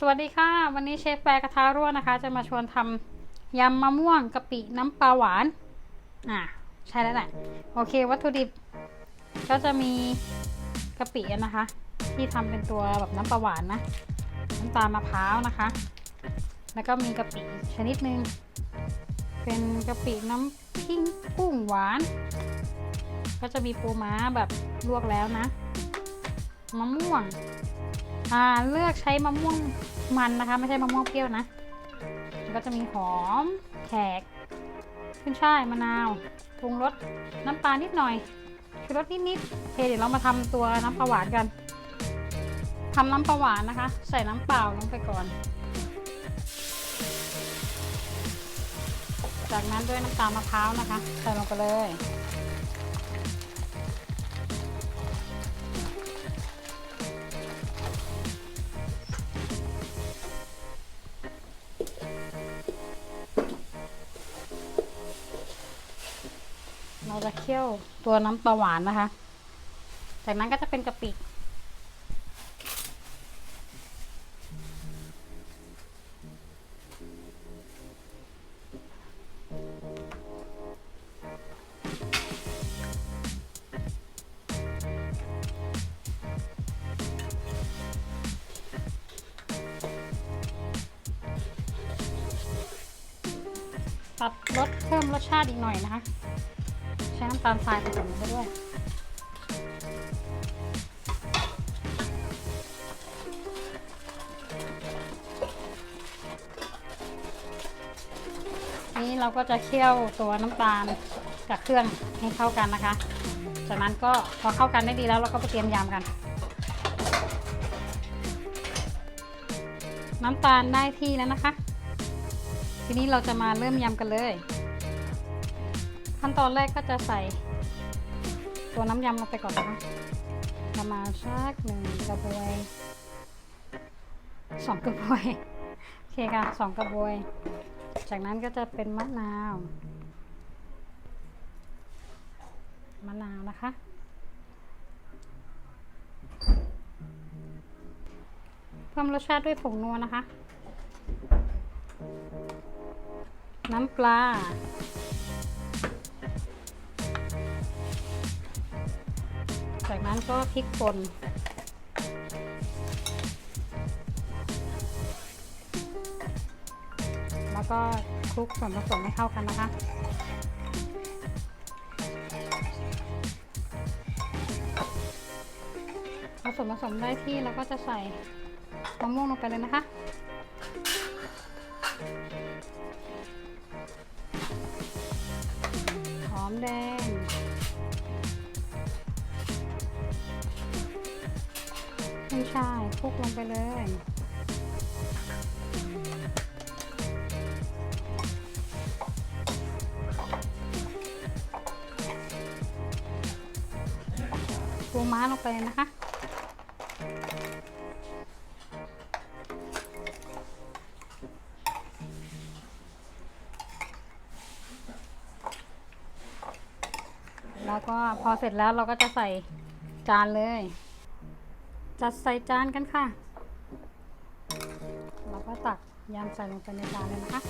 สวัสดีค่ะ วันนี้เชฟแปรกระทะรั่วนะคะ จะมาชวนทำยำมะม่วงกะปิน้ำปลาหวาน อะ ใช่แล้วแหละ โอเค วัตถุดิบ ก็จะมีกะปินะคะ ที่ทำเป็นตัวแบบน้ำปลาหวานนะน้ำตาลมะพร้าวนะคะ แล้วก็มีกะปิชนิดหนึ่งเป็นกะปิน้ำพริ้งกุ้งหวาน ก็จะมีปูม้าแบบลวกแล้วนะมะม่วงอ่าเลือกใช้มะม่วง มันนะคะ ไม่ใช่มะม่วงเปรี้ยวนะแล้วก็จะมีหอมแขกขึ้นช่ายมะนาวปรุงรสน้ำปลานิดหน่อยชูรสนิดๆเคเดี๋ยวเรามาทำตัวน้ำปลาหวานกันทำน้ำปลาหวานนะคะ ใส่น้ำเปล่าลงไปก่อน จากนั้นด้วยน้ำตาลมะพร้าวนะคะ ใส่ลงไปเลย จะเคี่ยวตัวน้ำปลาหวานนะคะ จากนั้นก็จะเป็นกะปิตัดรสเพิ่มรสชาติอีกหน่อยนะคะ ใช้น้ำตาลทรายผสมไปด้วย นี้เราก็จะเคี่ยวตัวน้ำตาลกับเครื่องให้เข้ากันนะคะ จากนั้นก็พอเข้ากันได้ดีแล้วเราก็ไปเตรียมยำกัน น้ำตาลได้ที่แล้วนะคะ ทีนี้เราจะมาเริ่มยำกันเลย ขั้นตอนแรกก็จะใส่ ตัวน้ำยำลงไปก่อนนะคะประมาณสักหนึ่งกระบวยสองกระบวยโอเคค่ะสองกระบวย จากนั้นก็จะเป็นมะนาวมะนาวนะคะ เพิ่มรสชาติด้วยผงนัวนะคะ น้ำปลา จากนั้นก็พริกป่นแล้วก็คลุกส่วนผสมให้เข้ากันนะคะพอส่วนผสมได้ที่เราก็จะใส่มะม่วงลงไปเลยนะคะหอมแดง ขึ้นช่คลุกลงไปเลย ปูม้าลงไปเลยนะคะแล้วก็พอเสร็จแล้วเราก็จะใส่จานเลย จัดใส่จานกันค่ะ เราก็ตักยำใส่ลงไปในจานเลยนะคะ